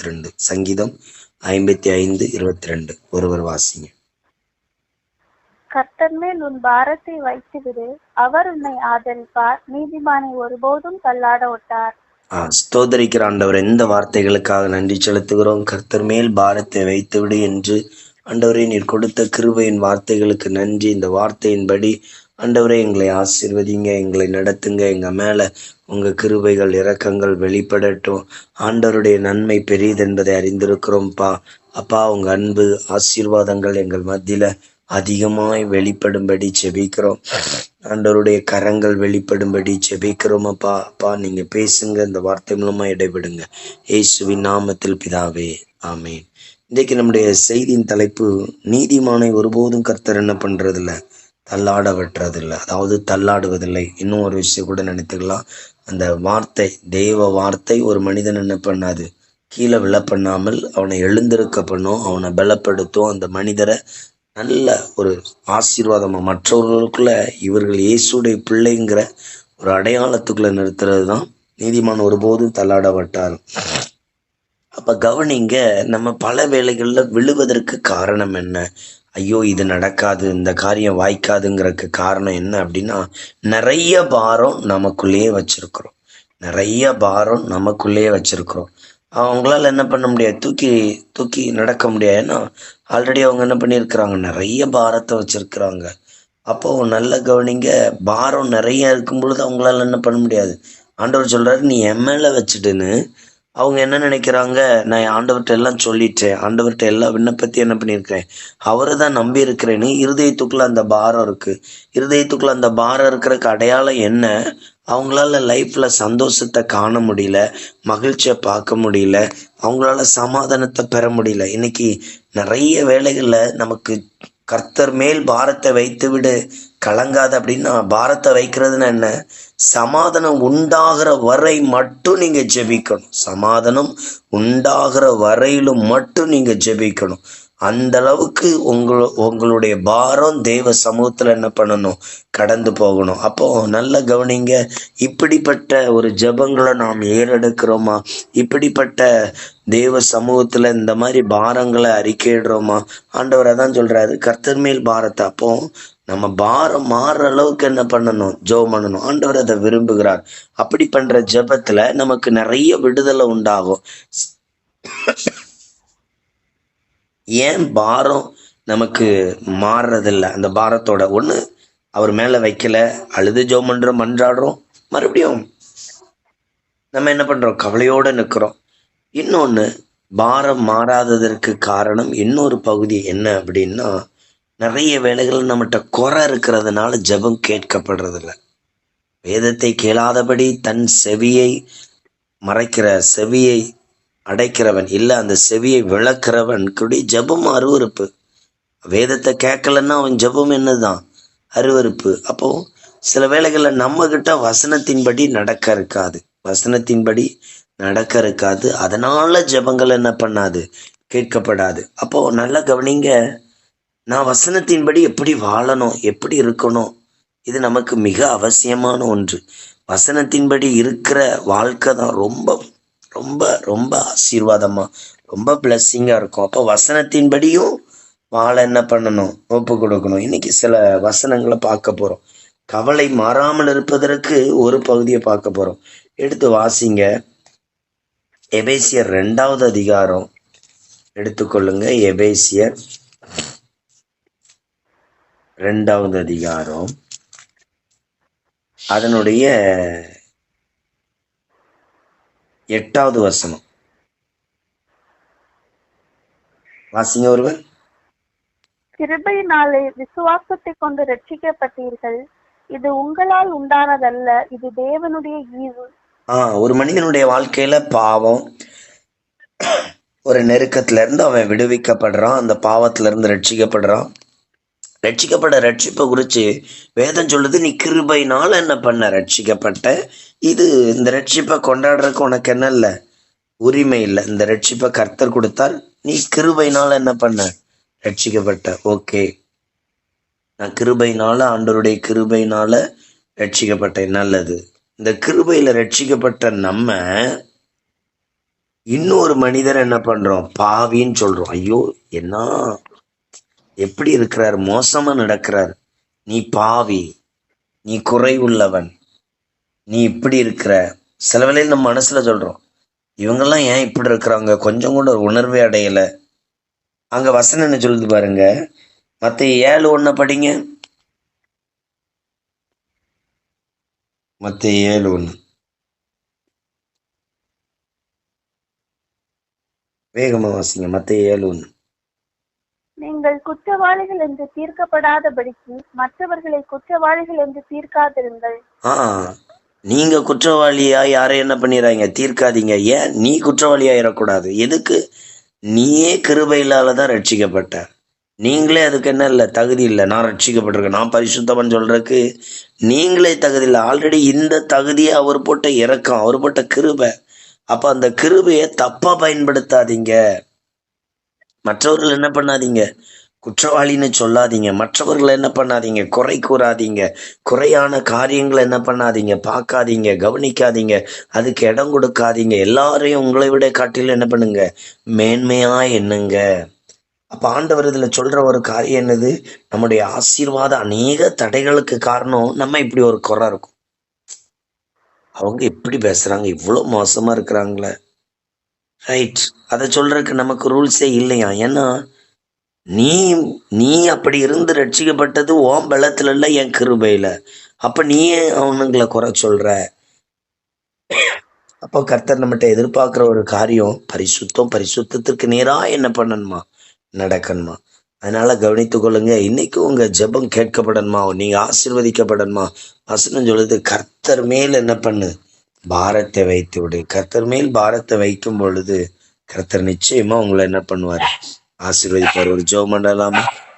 இருபத்தி ரெண்டு. சங்கீதம் ஐம்பத்தி ஐந்து இருபத்தி ரெண்டு. ஒருவர் வாசிங்க. கர்த்தர் மேல் உன் பாரத்தை வைத்துவிடு. அவர் உன்னை ஆதரிப்பார். நீதிமானை ஒருபோதும் தள்ளாட ஒட்டார். ஆ, ஸ்தோத்தரிக்கிற ஆண்டவர் இந்த வார்த்தைகளுக்காக நன்றி செலுத்துகிறோம்? கர்த்தர் மேல் பாரத்தை வைத்துவிடு என்று ஆண்டவரே நீர் கொடுத்த கிருபையின் வார்த்தைகளுக்கு நன்றி. இந்த வார்த்தையின்படி ஆண்டவரே எங்களை ஆசிர்வதிங்க எங்களை நடத்துங்க எங்கள் மேலே உங்கள் கிருபைகள் இரக்கங்கள் வெளிப்படட்டும். ஆண்டவருடைய நன்மை பெரியதென்பதை அறிந்திருக்கிறோம்ப்பா. அப்பா உங்கள் அன்பு ஆசீர்வாதங்கள் எங்கள் மத்தியில் அதிகமாய் வெளிப்படும்படி செபிக்கிறோம். ஆண்டவருடைய கரங்கள் வெளிப்படும்படி செபிக்கிறோம் அப்பா. அப்பா நீங்கள் பேசுங்க இந்த வார்த்தை மூலமாக இடைபெடுங்க. இயேசுவின் நாமத்தில் பிதாவே ஆமேன். இன்றைக்கு நம்முடைய செய்தியின் தலைப்பு நீதிமானை ஒருபோதும் கர்த்தர் என்ன பண்ணுறதில்ல தள்ளாட வெட்டுறதில்லை அதாவது தள்ளாடுவதில்லை. இன்னும் ஒரு விஷயம் கூட நினைத்துக்கலாம். அந்த வார்த்தை தெய்வ வார்த்தை ஒரு மனிதன் என்ன பண்ணாது? கீழே விழ பண்ணாமல் அவனை எழுந்திருக்க பண்ணும் அவனை பலப்படுத்தும் அந்த மனிதரை நல்ல ஒரு ஆசீர்வாதமா மற்றவர்களுக்குள்ள இவர்கள் இயேசுடைய பிள்ளைங்கிற ஒரு அடையாளத்துக்குள்ள நிறுத்துறது தான் நீதிமான் ஒருபோதும் தள்ளாட வட்டார் அப்ப கவனிங்க நம்ம பல வேலைகள்ல விழுவதற்கு காரணம் என்ன? ஐயோ இது நடக்காது இந்த காரியம் வாய்க்காதுங்கிறதுக்கு காரணம் என்ன அப்படின்னா நிறைய பாரம் நமக்குள்ளேயே வச்சிருக்கிறோம். நிறைய பாரம் நமக்குள்ளேயே வச்சிருக்கிறோம். அவங்களால என்ன பண்ண முடியாது? தூக்கி தூக்கி நடக்க முடியாது. ஏன்னா ஆல்ரெடி அவங்க என்ன பண்ணியிருக்கிறாங்க? நிறைய பாரத்தை வச்சிருக்கிறாங்க. அப்போ நல்ல கவனிங்க பாரம் நிறைய இருக்கும் பொழுது அவங்களால என்ன பண்ண முடியாது? ஆண்டவர் சொல்றாரு நீ என் மேலே வச்சுட்டுன்னு அவங்க என்ன நினைக்கிறாங்க? நான் ஆண்டவர்கிட்ட எல்லாம் சொல்லிட்டேன். ஆண்டவர்கிட்ட எல்லா விண்ணப்பத்தையும் என்ன பண்ணியிருக்கிறேன் அவரை தான் நம்பி இருக்கிறேன்னு இருதயத்துக்குள்ள அந்த பாரம் இருக்கு. இருதயத்துக்குள்ள அந்த பாரம் இருக்கிறக்கு அடையாளம் என்ன? அவங்களால லைஃப்ல சந்தோஷத்தை காண முடியல மகிழ்ச்சியை பார்க்க முடியல அவங்களால சமாதானத்தை பெற முடியல. இன்னைக்கு நிறைய வேலைகளில் நமக்கு கர்த்தர் மேல் பாரத்தை வைத்து விடு கலங்காது அப்படின்னா பாரத்தை வைக்கிறதுன்னு என்ன? சமாதானம் உண்டாகிற வரை மட்டும் நீங்க ஜெபிக்கணும். சமாதானம் உண்டாகிற வரையிலும் மட்டும் நீங்க ஜெபிக்கணும். அந்த அளவுக்கு உங்கள உங்களுடைய பாரம் தேவ சமூகத்துல என்ன பண்ணணும்? கடந்து போகணும். அப்போ நல்ல கவனிங்க. இப்படிப்பட்ட ஒரு ஜெபங்களை நாம் ஏறெடுக்கிறோமா? இப்படிப்பட்ட தேவ சமூகத்துல இந்த மாதிரி பாரங்களை அறிக்கையிடுறோமா? ஆண்டவர் தான் சொல்றாரு கர்த்தர் மேல் பாரத்தை. அப்போ நம்ம பாரம் மாறுற அளவுக்கு என்ன பண்ணணும்? ஜோ பண்ணணும். ஆண்டவர் அதை விரும்புகிறார். அப்படி பண்ற ஜபத்துல நமக்கு நிறைய விடுதலை உண்டாகும். ஏன் பாரம் நமக்கு மாறுறதில்ல? அந்த பாரத்தோட ஒண்ணு அவர் மேல வைக்கல. அழுது ஜோ பண்றோம் மன்றாடுறோம். மறுபடியும் நம்ம என்ன பண்றோம்? கவலையோட நிற்கிறோம். இன்னொன்னு பாரம் மாறாததற்கு காரணம் இன்னொரு பகுதி என்ன அப்படின்னா நிறைய வேலைகள் நம்மகிட்ட குறை இருக்கிறதுனால ஜெபம் கேட்கப்படுறதில்ல. வேதத்தை கேளாதபடி தன் செவியை மறைக்கிற செவியை அடைக்கிறவன் இல்லை அந்த செவியை விளக்குறவன் கூடிய ஜபம் அருவருப்பு. வேதத்தை கேட்கலன்னா அவன் ஜபம் என்னதான் அருவருப்பு. அப்போ சில வேளைகள்ல நம்மக்கிட்ட வசனத்தின்படி நடக்க இருக்காது. வசனத்தின்படி நடக்க இருக்காது. அதனால ஜெபங்கள் என்ன பண்ணாது? கேட்கப்படாது. அப்போ நல்லா கவனிங்க நான் வசனத்தின்படி எப்படி வாழணும் எப்படி இருக்கணும்? இது நமக்கு மிக அவசியமான ஒன்று. வசனத்தின்படி இருக்கிற வாழ்க்கை தான் ரொம்ப ரொம்ப ரொம்ப ஆசீர்வாதமா ரொம்ப பிளஸ்ஸிங்காக இருக்கும். அப்போ வசனத்தின்படியும் வாழ என்ன பண்ணணும்? ஒப்பு கொடுக்கணும். இன்னைக்கு சில வசனங்களை பார்க்க போகிறோம் கவலை மாறாமல் இருப்பதற்கு ஒரு பகுதியை பார்க்க போகிறோம் எடுத்து வாசிங்க. எபேசியர் ரெண்டாவது அதிகாரம். எடுத்துக்கொள்ளுங்க. எபேசியர் ரெண்டாவது அதிகாரம். அதனுடைய எட்டாவது வசனம். வாசிங்க ஒருவர். கிருபையினாலே விசுவாசத்தை கொண்டு ரட்சிக்கப்பட்டீர்கள் இது உங்களால் உண்டானதல்ல இது தேவனுடைய ஈவு. ஆ ஒரு மனிதனுடைய வாழ்க்கையில பாவம் ஒரு நெருக்கத்துல இருந்து அவன் விடுவிக்கப்படுறான் அந்த பாவத்துல இருந்து ரட்சிக்கப்படுறான் ரட்சிக்கப்பட ரட்சிப்பை குறித்து வேதம் சொல்லுது நீ கிருபைனால என்ன பண்ண? ரட்சிக்கப்பட்ட. இது இந்த ரட்சிப்பை கொண்டாடுறதுக்கு உனக்கு என்ன இல்லை? உரிமை இல்லை. இந்த ரட்சிப்பை கர்த்தர் கொடுத்தால் நீ கிருபைனால என்ன பண்ண? ரட்சிக்கப்பட்ட. ஓகே. நான் கிருபைனால ஆண்டவருடைய கிருபைனால ரட்சிக்கப்பட்டேன். நல்லது. இந்த கிருபையில ரட்சிக்கப்பட்ட நம்ம இன்னொரு மனிதர் என்ன பண்றோம்? பாவின்னு சொல்றோம். ஐயோ என்ன எப்படி இருக்கிறார்? மோசமா நடக்கிறார். நீ பாவி. நீ குறைவுள்ளவன். நீ இப்படி இருக்கிற. சில வேளையில் நம்ம மனசுல சொல்றோம் இவங்கெல்லாம் ஏன் இப்படி இருக்கிறாங்க? கொஞ்சம் கூட ஒரு உணர்வே அடையல. அங்க வசனம் என்ன சொல்லுது பாருங்க? மத்த ஏழு ஒண்ண படிங்க. மத்த ஏழு ஒன்று வேகமா வாசிங்க. மத்த ஏழு ஒன்று நீங்கள் குற்றவாளிகள் என்று தீர்க்கப்படாதபடிக்கு மற்றவர்களை குற்றவாளிகள் என்று தீர்க்காதிருங்கள். நீங்க குற்றவாளியா யாரும் என்ன பண்ணிடுறாங்க தீர்க்காதீங்க. ஏன்? நீ குற்றவாளியா ஆயிடக்கூடாது எதுக்கு? நீயே கிருபையிலால தான் ரட்சிக்கப்பட்ட. நீங்களே அதுக்கு என்ன இல்லை? தகுதி இல்லை. நான் ரட்சிக்கப்பட்டிருக்கேன். நான் பரிசுத்தவன் சொல்றதுக்கு நீங்களே தகுதி இல்லை. ஆல்ரெடி இந்த தகுதியை அவர் போட்ட இறக்கம் அவர் போட்ட கிருபை. அப்ப அந்த கிருபையை தப்பாக பயன்படுத்தாதீங்க. மற்றவர்கள் என்ன பண்ணாதீங்க. குற்றவாளின்னு சொல்லாதீங்க. மற்றவர்களை என்ன பண்ணாதீங்க. குறை கூறாதீங்க. குறையான காரியங்களை என்ன பண்ணாதீங்க. பார்க்காதீங்க. கவனிக்காதீங்க. அதுக்கு இடம் கொடுக்காதீங்க. எல்லாரையும் உங்களை விட காட்டிலும் என்ன பண்ணுங்க? மேன்மையா என்னங்க அப்ப ஆண்டவர் இதுல சொல்ற ஒரு காரியம் என்னது? நம்முடைய ஆசீர்வாத அநேக தடைகளுக்கு காரணம் நம்ம இப்படி ஒரு குறை இருக்கும். அவங்க எப்படி பேசுறாங்க. இவ்வளவு மோசமா இருக்கிறாங்களே. ரைட் அதை சொல்றதுக்கு நமக்கு ரூல்ஸே இல்லையா? ஏன்னா நீ நீ அப்படி இருந்து ரட்சிக்கப்பட்டது ஓம் பலத்துல இல்ல என் கிருபையில. அப்ப நீ ஏன் அவனுங்களை குறை சொல்ற. அப்போ கர்த்தர் நம்மகிட்ட எதிர்பார்க்குற ஒரு காரியம் பரிசுத்தம் பரிசுத்தத்திற்கு நேராக என்ன பண்ணணுமா? நடக்கணுமா? அதனால கவனித்து கொள்ளுங்க இன்னைக்கு உங்க ஜெபம் கேட்கப்படணுமா? நீங்க ஆசீர்வதிக்கப்படணுமா? வசனம் சொல்லுது கர்த்தர் மேல் என்ன பண்ணு? பாரத்தை வைத்து விடு. கர்த்தர் மேல் பாரத்தை வைக்கும் பொழுது கர்த்தர் நிச்சயமா உங்களை என்ன பண்ணுவார்? ஆசீர்வதிப்பார். ஒரு ஜோ பண்ணலாமா?